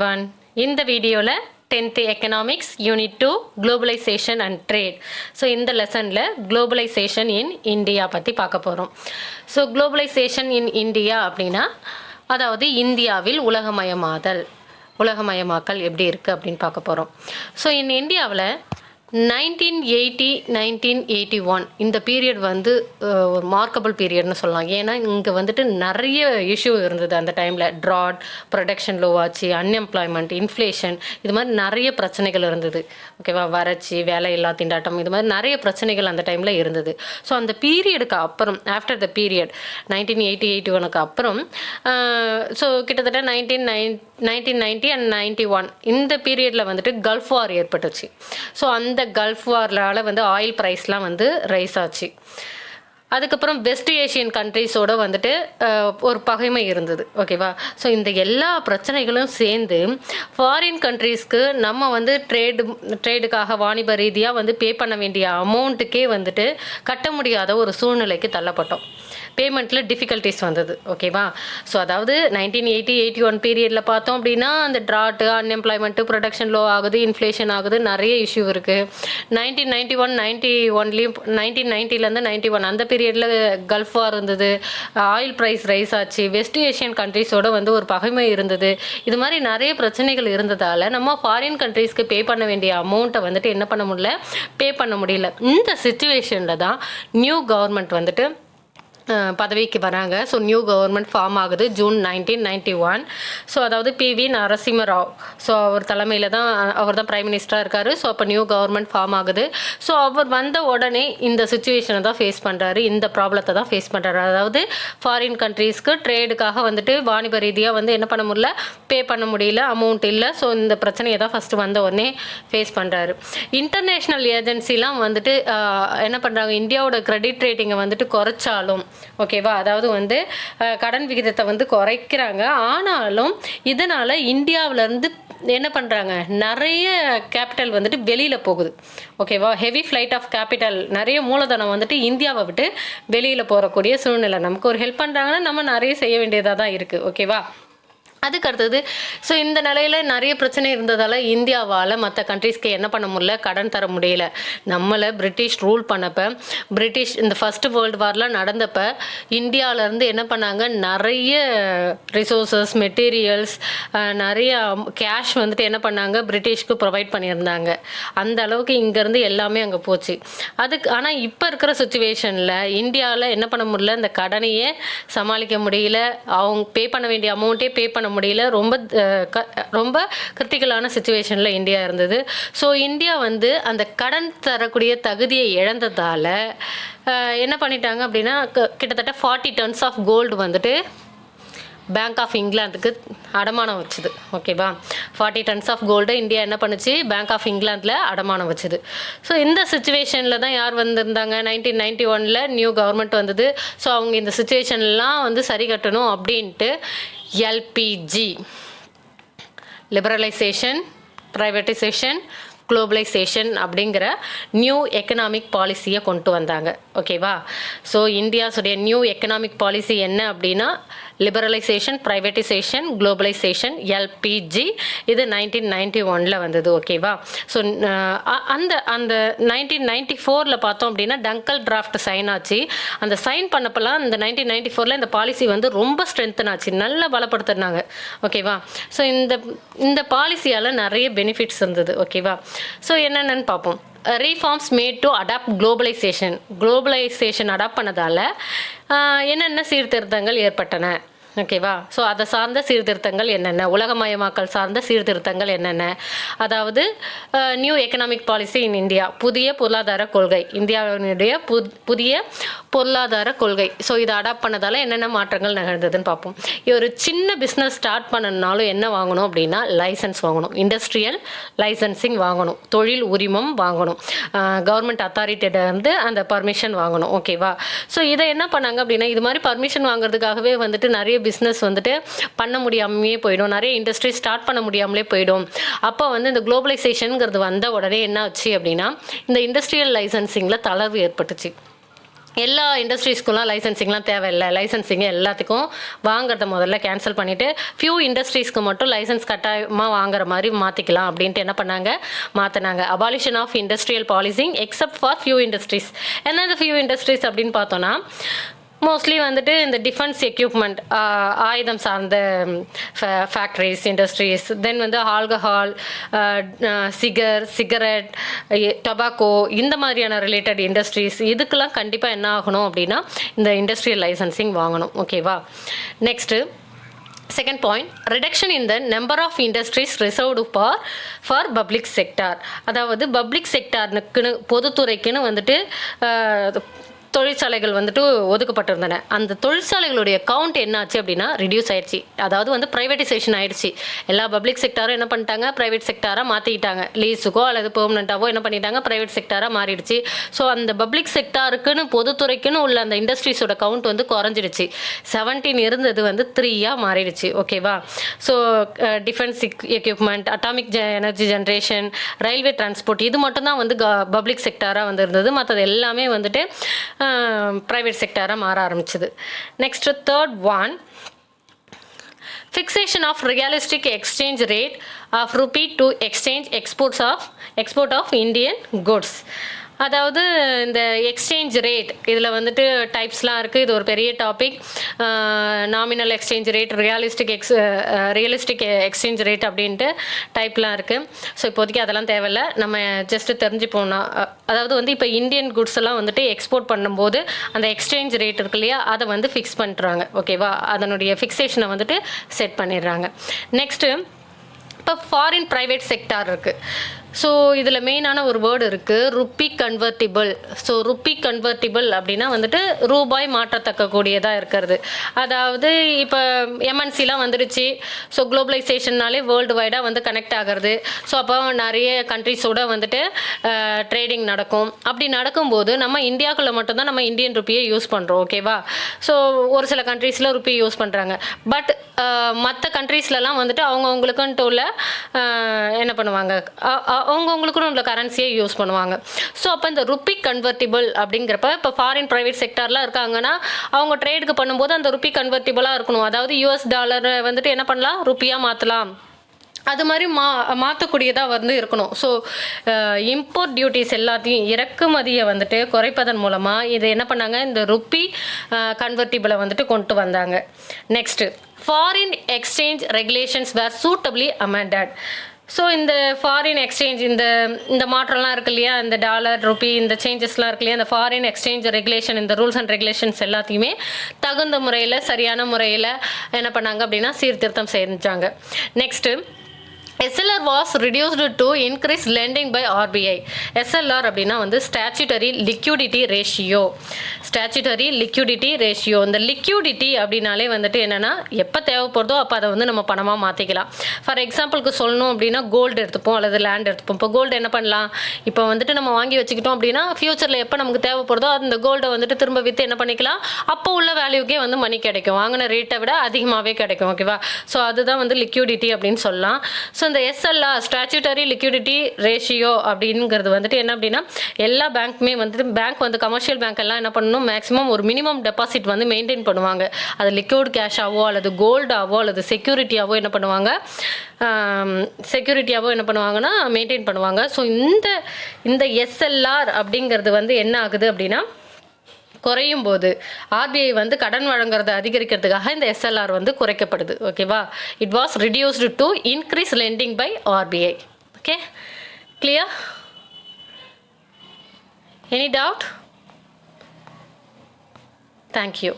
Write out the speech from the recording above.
One இந்த வீடியோவில் tenth economics unit two globalisation and trade so இந்த லெசனில் குளோபலைசேஷன் இன் இந்தியா பற்றி பார்க்க போகிறோம் ஸோ குளோபலைசேஷன் இன் இந்தியா அப்படின்னா அதாவது இந்தியாவில் உலகமயமாதல். உலகமயமாக்கல் எப்படி இருக்குது அப்படின்னு பார்க்க போகிறோம் ஸோ இன் இந்தியாவில் nineteen eighty nineteen eighty one. இந்த பீரியட் வந்து ஒரு மார்க்கபிள் பீரியட்னு சொல்லலாம் ஏன்னா இங்கே வந்துட்டு நிறைய இஷ்யூ இருந்தது அந்த டைமில் ட்ராட் ப்ரொடக்ஷன் லோ ஆச்சு அன்எம்ப்ளாய்மெண்ட் இன்ஃப்ளேஷன் இது மாதிரி நிறைய பிரச்சனைகள் இருந்தது. ஓகேவா வறட்சி வேலையில்லா திண்டாட்டம் இது மாதிரி நிறைய பிரச்சனைகள் அந்த டைமில் இருந்தது. ஸோ அந்த பீரியடுக்கு அப்புறம் after the period nineteen eighty eighty ஒனுக்கு அப்புறம் ஸோ கிட்டத்தட்ட nineteen nine nineteen ninety and ninety one. இந்த பீரியடில் வந்துட்டு கல்ஃப் வார் ஏற்பட்டுச்சு. ஸோ அந்த கல்ஃப் வார்லால் வந்து ஆயில் ப்ரைஸ்லாம் வந்து ரைஸ் ஆச்சு. அதுக்கப்புறம் வெஸ்ட் ஏஷியன் கண்ட்ரீஸோட வந்துட்டு ஒரு பகைமை இருந்தது. ஓகேவா ஸோ இந்த எல்லா பிரச்சனைகளும் சேர்ந்து ஃபாரின் கண்ட்ரீஸ்க்கு நம்ம வந்து ட்ரேடு ட்ரேடுக்காக வாணிப ரீதியாக வந்து பே பண்ண வேண்டிய அமௌண்ட்டுக்கே வந்துட்டு கட்ட முடியாத ஒரு சூழ்நிலைக்கு தள்ளப்பட்டோம். பேமெண்ட்டில் டிஃபிகல்ட்டிஸ் வந்தது ஓகேவா ஸோ அதாவது நைன்டீன் எயிட்டி எயிட்டி ஒன் பீரியடில் பார்த்தோம் அப்படின்னா அந்த ட்ராட்டு அன்எம்ப்ளாய்மெண்ட்டு ப்ரொடக்ஷன் லோ ஆகுது இன்ஃப்ளேஷன் ஆகுது நிறைய இஷ்யூ இருக்குது நைன்டீன் நைன்ட்டி ஒன் நைன்ட்டி ஒன்லேயும் நைன்டீன் நைன்ட்டிலேருந்து நைன்ட்டி ஒன் அந்த பீரியடில் கல்ஃப் வார் இருந்தது. ஆயில் ப்ரைஸ் ரைஸ் ஆச்சு. வெஸ்ட் ஏஷியன் கண்ட்ரீஸோட வந்து ஒரு பகைமை இருந்தது. இது மாதிரி நிறைய பிரச்சனைகள் இருந்ததால் நம்ம ஃபாரின் கண்ட்ரீஸ்க்கு பே பண்ண வேண்டிய அமௌண்ட்டை வந்துட்டு என்ன பண்ண முடியல? பே பண்ண முடியல. இந்த சுச்சுவேஷனில் தான் நியூ கவர்மெண்ட் வந்துட்டு பதவிக்கு வராங்க. ஸோ நியூ கவர்மெண்ட் ஃபார்ம் ஆகுது June nineteen ninety one so அதாவது பி வி நரசிம்மராவ். ஸோ அவர் தலைமையில் தான் அவர் தான் பிரைம் மினிஸ்டராக இருக்கார். ஸோ அப்போ நியூ கவர்மெண்ட் ஃபார்ம் ஆகுது. ஸோ அவர் வந்த உடனே இந்த சுச்சுவேஷனை தான் ஃபேஸ் பண்ணுறாரு இந்த ப்ராப்ளத்தை தான் ஃபேஸ் பண்ணுறாரு அதாவது ஃபாரின் கண்ட்ரீஸ்க்கு ட்ரேடுக்காக வந்துட்டு வாணிப ரீதியாக வந்து என்ன பண்ண முடியல பே பண்ண முடியல அமௌண்ட் இல்லை. ஸோ இந்த பிரச்சனையை தான் ஃபஸ்ட்டு வந்த உடனே ஃபேஸ் பண்ணுறாரு இன்டர்நேஷ்னல் ஏஜென்சிலாம் வந்துட்டு என்ன பண்ணுறாங்க இந்தியாவோட கிரெடிட் ரேட்டிங்கை வந்துட்டு குறைச்சாலும் ஓகேவா? அதாவது வந்து கடன் விகிதத்தை வந்து குறைக்கிறாங்க. ஆனாலும் இதனால் இந்தியாவிலேருந்து என்ன பண்ணுறாங்க நிறைய கேபிட்டல் வந்துட்டு வெளியில் போகுது. ஓகேவா? ஹெவி ஃப்ளைட் ஆஃப் கேபிட்டல் நிறைய மூலதனம் வந்துட்டு இந்தியாவை விட்டு வெளியில் போகக்கூடிய சூழ்நிலை. நமக்கு ஒரு ஹெல்ப் பண்ணுறாங்கன்னா நம்ம நிறைய செய்ய வேண்டியதாக தான் இருக்குது ஓகேவா? அதுக்கு அடுத்தது ஸோ இந்த நிலையில் நிறைய பிரச்சனை இருந்ததால் இந்தியாவால் மற்ற கண்ட்ரீஸ்க்கு என்ன பண்ண முடியல? கடன் தர முடியல. நம்மளை பிரிட்டிஷ் ரூல் பண்ணப்போ பிரிட்டிஷ் இந்த ஃபஸ்ட்டு வேர்ல்டு வார்லாம் நடந்தப்போ இந்தியாவிலேருந்து என்ன பண்ணாங்க? நிறைய ரிசோர்ஸஸ் மெட்டீரியல்ஸ் நிறைய கேஷ் வந்துட்டு என்ன பண்ணாங்க? பிரிட்டிஷ்க்கு ப்ரொவைட் பண்ணியிருந்தாங்க. அந்த அளவுக்கு இங்கேருந்து எல்லாமே அங்கே போச்சு. அதுக்கு ஆனால் இப்போ இருக்கிற சுச்சுவேஷனில் இந்தியாவில் என்ன பண்ண முடியல? இந்த கடனையே சமாளிக்க முடியல. அவங்க பே பண்ண வேண்டிய அமௌண்ட்டே பே பண்ண முடியல. ரொம்ப க- ரொம்ப கிரிட்டிக்கலான சுச்சுவேஷனில் இந்தியா இருந்தது. ஸோ இந்தியா வந்து அந்த கடன் தரக்கூடிய தகுதியை இழந்ததால் என்ன பண்ணிட்டாங்க அப்படின்னா க- கிட்டத்தட்ட ஃபார்ட்டி டன்ஸ் ஆஃப் கோல்டு வந்துட்டு பேங்க் ஆஃப் இங்கிலாந்துக்கு அடமானம் வச்சுது. ஓகேவா forty tons of gold India என்ன பண்ணுச்சு? பேங்க் ஆஃப் இங்கிலாந்தில் அடமானம் வச்சுது. ஸோ இந்த சுச்சுவேஷனில் தான் யார் வந்திருந்தாங்க? நைன்டீன் நைன்டி ஒனில் நியூ கவர்மெண்ட் வந்தது. ஸோ அவங்க இந்த சுச்சுவேஷன்லாம் வந்து சரி கட்டணும் அப்படின்ட்டு எல்பிஜி. லிபரலைசேஷன் ப்ரைவேட்டைசேஷன் குளோபலைசேஷன் அப்படிங்கிற நியூ எக்கனாமிக் பாலிசியை கொண்டு வந்தாங்க. ஓகேவா ஸோ இந்தியாஸுடைய நியூ எக்கனாமிக் பாலிசி என்ன அப்படின்னா லிபரலைசேஷன் ப்ரைவேட்டைசேஷன் குளோபலைசேஷன் எல்பிஜி இது நைன்டீன் நைன்டி ஒனில் வந்தது. ஓகேவா ஸோ அந்த அந்த நைன்டீன் நைன்டி ஃபோரில் பார்த்தோம் அப்படின்னா டங்கல் டிராஃப்ட் சைன் ஆச்சு. அந்த சைன் பண்ணப்பெல்லாம் இந்த நைன்டீன் நைன்டி ஃபோரில் இந்த பாலிசி வந்து ரொம்ப ஸ்ட்ரென்த்தன் ஆச்சு. நல்லா பலப்படுத்தினாங்க. ஓகேவா ஸோ இந்த இந்த பாலிசியால் நிறைய பெனிஃபிட்ஸ் இருந்தது. ஓகேவா ஸோ என்னென்னு பார்ப்போம். Reforms made to adopt globalisation globalisation adopt பண்ணதால் என்னென்ன சீர்திருத்தங்கள் ஏற்பட்டன? ஓகேவா ஸோ அதை சார்ந்த சீர்திருத்தங்கள் என்னென்ன? உலகமயமாக்கல் சார்ந்த சீர்திருத்தங்கள் என்னென்ன? அதாவது new economic policy in India புதிய பொருளாதார கொள்கை. இந்தியாவினுடைய புத் புதிய பொருளாதார கொள்கை. ஸோ இதை அடாப்ட் பண்ணதால் என்னென்ன மாற்றங்கள் நிகழ்ந்ததுன்னு பார்ப்போம். ஒரு சின்ன பிஸ்னஸ் ஸ்டார்ட் பண்ணணுனாலும் என்ன வாங்கணும் அப்படின்னா லைசன்ஸ் வாங்கணும். இண்டஸ்ட்ரியல் லைசன்சிங் வாங்கணும். தொழில் உரிமம் வாங்கணும். கவர்மெண்ட் அத்தாரிட்டியிட வந்து அந்த பர்மிஷன் வாங்கணும். ஓகேவா ஸோ இதை என்ன பண்ணாங்க அப்படின்னா இது மாதிரி பர்மிஷன் வாங்குறதுக்காகவே வந்துட்டு நிறைய பிஸ்னஸ் வந்துட்டு பண்ண முடியாமையே போயிடும். நிறைய இண்டஸ்ட்ரி ஸ்டார்ட் பண்ண முடியாமலே போயிடும். அப்போ வந்து இந்த குளோபலைசேஷனுங்கிறது வந்த உடனே என்ன ஆச்சு அப்படின்னா இந்த இண்டஸ்ட்ரியல் லைசன்சிங்கில் தளர்வு ஏற்பட்டுச்சு. எல்லா இண்டஸ்ட்ரீஸ்க்குலாம் லைசன்சிங்லாம் தேவையில்லை. லைசன்சிங் எல்லாத்துக்கும் வாங்குறத முதல்ல கேன்சல் பண்ணிவிட்டு ஃபியூ இண்டஸ்ட்ரீஸ்க்கு மட்டும் லைசன்ஸ் கட்டாயமாக வாங்குற மாதிரி மாற்றிக்கலாம் அப்படின்ட்டு என்ன பண்ணாங்க? மாற்றினாங்க abolition of industrial policing except for few industries என்ன இந்த ஃபியூ இண்டஸ்ட்ரீஸ் அப்படின்னு பார்த்தோன்னா மோஸ்ட்லி வந்துட்டு இந்த டிஃபென்ஸ் எக்யூப்மெண்ட் ஆயுதம் சார்ந்த ஃபேக்ட்ரிஸ் இண்டஸ்ட்ரீஸ் தென் வந்து ஆல்கஹால் சிகர் சிகரெட் டொபாக்கோ இந்த மாதிரியான ரிலேட்டட் இண்டஸ்ட்ரீஸ் இதுக்கெல்லாம் கண்டிப்பாக என்ன ஆகணும் அப்படின்னா இந்த இண்டஸ்ட்ரியல் லைசன்சிங் வாங்கணும். ஓகேவா next second point reduction in the number of industries reserved for for public sector அதாவது பப்ளிக் செக்டார்னுக்குன்னு பொதுத்துறைக்குன்னு வந்துட்டு தொழிற்சாலைகள் வந்துட்டு ஒதுக்கப்பட்டிருந்தன. அந்த தொழிற்சாலைகளுடைய கவுண்ட் என்னாச்சு அப்படின்னா ரிடியூஸ் ஆயிடுச்சு. அதாவது வந்து ப்ரைவேட்டைசேஷன் ஆயிடுச்சு. எல்லா பப்ளிக் செக்டாரும் என்ன பண்ணிட்டாங்க? ப்ரைவேட் செக்டாராக மாற்றிக்கிட்டாங்க லீஸுக்கோ அல்லது பெர்மனண்ட்டாவோ என்ன பண்ணிட்டாங்க? ப்ரைவேட் செக்டாராக மாறிடுச்சு. ஸோ அந்த பப்ளிக் செக்டாருக்குன்னு பொதுத்துறைக்குன்னு உள்ள அந்த இண்டஸ்ட்ரீஸோட கவுண்ட் வந்து குறைஞ்சிடுச்சு. செவன்டீன் இருந்தது வந்து த்ரீயாக மாறிடுச்சு. ஓகேவா so defence equipment atomic energy generation railway transport இது மட்டும்தான் வந்து பப்ளிக் செக்டாராக வந்து இருந்தது மற்றது எல்லாமே வந்துட்டு ப்ரைவேட் செக்டாராக மாற ஆரம்பிச்சது next third one fixation of realistic exchange rate of rupee to exchange exports of export of indian goods அதாவது இந்த எக்ஸ்சேஞ்ச் ரேட் இதில் வந்துட்டு டைப்ஸ்லாம் இருக்குது இது ஒரு பெரிய topic nominal exchange rate realistic ex realistic exchange rate அப்படின்ட்டு டைப்லாம் இருக்குது ஸோ இப்போதைக்கு அதெல்லாம் தேவையில்ல. நம்ம ஜஸ்ட்டு தெரிஞ்சுப்போம்னா அதாவது வந்து இப்போ இந்தியன் குட்ஸ் எல்லாம் வந்துட்டு எக்ஸ்போர்ட் பண்ணும்போது அந்த எக்ஸ்சேஞ்ச் ரேட் இருக்கு இல்லையா அதை வந்து ஃபிக்ஸ் பண்ணுறாங்க ஓகேவா அதனுடைய ஃபிக்ஸேஷனை வந்துட்டு செட் பண்ணிடுறாங்க. நெக்ஸ்ட்டு இப்போ ஃபாரின் ப்ரைவேட் செக்டார் இருக்குது ஸோ இதில் மெயினான ஒரு வேர்டு இருக்குது rupee convertible so rupee convertible அப்படின்னா வந்துட்டு ரூபாய் மாற்றத்தக்க கூடியதாக இருக்கிறது. அதாவது இப்போ எம்என்சிலாம் வந்துடுச்சு ஸோ குளோபலைசேஷன்னாலே வேர்ல்டு வைடாக வந்து கனெக்ட் ஆகிறது. ஸோ அப்போ நிறைய கண்ட்ரிஸோட வந்துட்டு ட்ரேடிங் நடக்கும். அப்படி நடக்கும்போது நம்ம இந்தியாக்குள்ளே மட்டும்தான் நம்ம இந்தியன் ருப்பியை யூஸ் பண்ணுறோம் ஓகேவா ஸோ ஒரு சில கண்ட்ரீஸில் ருப்பி யூஸ் பண்ணுறாங்க பட் மற்ற கண்ட்ரீஸ்லலாம் வந்துட்டு அவங்கவுங்களுக்குன்ட்டு உள்ள என்ன பண்ணுவாங்க? அவங்கவுங்களுக்குன்னு உள்ள கரன்சியை யூஸ் பண்ணுவாங்க. ஸோ அப்போ இந்த ருப்பி கன்வெர்ட்டிபிள் அப்படிங்கிறப்ப இப்போ ஃபாரின் ப்ரைவேட் செக்டார்லாம் இருக்காங்கன்னா அவங்க ட்ரேடுக்கு பண்ணும்போது அந்த ருப்பி கன்வெர்ட்டிபிளாக இருக்கணும். அதாவது யூஎஸ் டாலரை வந்துட்டு என்ன பண்ணலாம்? ருப்பியாக மாற்றலாம் அது மாதிரி மா மாற்றக்கூடியதாக வந்து இருக்கணும். ஸோ இம்போர்ட் டியூட்டிஸ் எல்லாத்தையும் இறக்குமதியை வந்துட்டு குறைப்பதன் மூலமாக இது என்ன பண்ணாங்க? இந்த ருப்பி கன்வெர்ட்டிபிளை வந்துட்டு கொண்டு வந்தாங்க. Next foreign exchange regulations were suitably amended so இந்த ஃபாரின் எக்ஸ்சேஞ்ச் இந்த இந்த மாற்றம்லாம் இருக்கு இல்லையா? இந்த டாலர் ருபி இந்த சேஞ்சஸ்லாம் இருக்கு இல்லையா? இந்த ஃபாரின் எக்ஸ்சேஞ்ச் ரெகுலேஷன் இந்த ரூல்ஸ் அண்ட் ரெகுலேஷன்ஸ் எல்லாத்தையுமே தகுந்த முறையில் சரியான முறையில் என்ன பண்ணாங்க அப்படின்னா சீர்திருத்தம் செஞ்சாங்க. Next SLR was reduced to increase lending by RBI SLR அப்படின்னா வந்து statutory liquidity ratio statutory liquidity ratio இந்த லிக்யூடிட்டி அப்படின்னாலே வந்துட்டு என்னென்னா எப்போ தேவைப்படுதோ அப்போ அதை வந்து நம்ம பணமாக மாற்றிக்கலாம் ஃபார் எக்ஸாம்பிளுக்கு சொல்லணும் அப்படின்னா கோல்டு எடுத்துப்போம் அல்லது லேண்ட் எடுத்துப்போம். இப்போ கோல்டு என்ன பண்ணலாம்? இப்போ வந்துட்டு நம்ம வாங்கி வச்சுக்கிட்டோம் அப்படின்னா ஃப்யூச்சரில் எப்போ நமக்கு தேவைப்படுதோ அந்த கோல்டை வந்துட்டு திரும்ப விற்று என்ன பண்ணிக்கலாம்? அப்போ உள்ள வேல்யூக்கே வந்து மணி கிடைக்கும். வாங்கின ரேட்டை விட அதிகமாகவே கிடைக்கும் ஓகேவா ஸோ அதுதான் வந்து லிக்யூடிட்டி அப்படின்னு சொல்லலாம். ஸோ இந்த எஸ்எல்ஆர் ஸ்டாச்சுட்டரி லிக்யூடிட்டி ரேஷியோ அப்படிங்கிறது வந்துட்டு என்ன அப்படின்னா எல்லா பேங்க்குமே வந்துட்டு பேங்க் வந்து கமர்ஷியல் பேங்க் எல்லாம் என்ன பண்ணணும் மேக்ஸிமம் ஒரு மினிமம் டெபாசிட் வந்து மெயின்டைன் பண்ணுவாங்க. அது லிக்விட் கேஷாவோ அல்லது கோல்டாவோ அல்லது செக்யூரிட்டியாவோ என்ன பண்ணுவாங்க செக்யூரிட்டியாவோ என்ன பண்ணுவாங்கன்னா மெயின்டைன் பண்ணுவாங்க. ஸோ இந்த இந்த எஸ்எல்ஆர் அப்படிங்கிறது வந்து என்ன ஆகுது அப்படின்னா குறையும் போது ஆர்பிஐ வந்து கடன் வழங்குறதை அதிகரிக்கிறதுக்காக இந்த எஸ்எல்ஆர் வந்து குறைக்கப்படுது. ஓகேவா it was reduced to increase lending by RBI okay clear any doubt thank you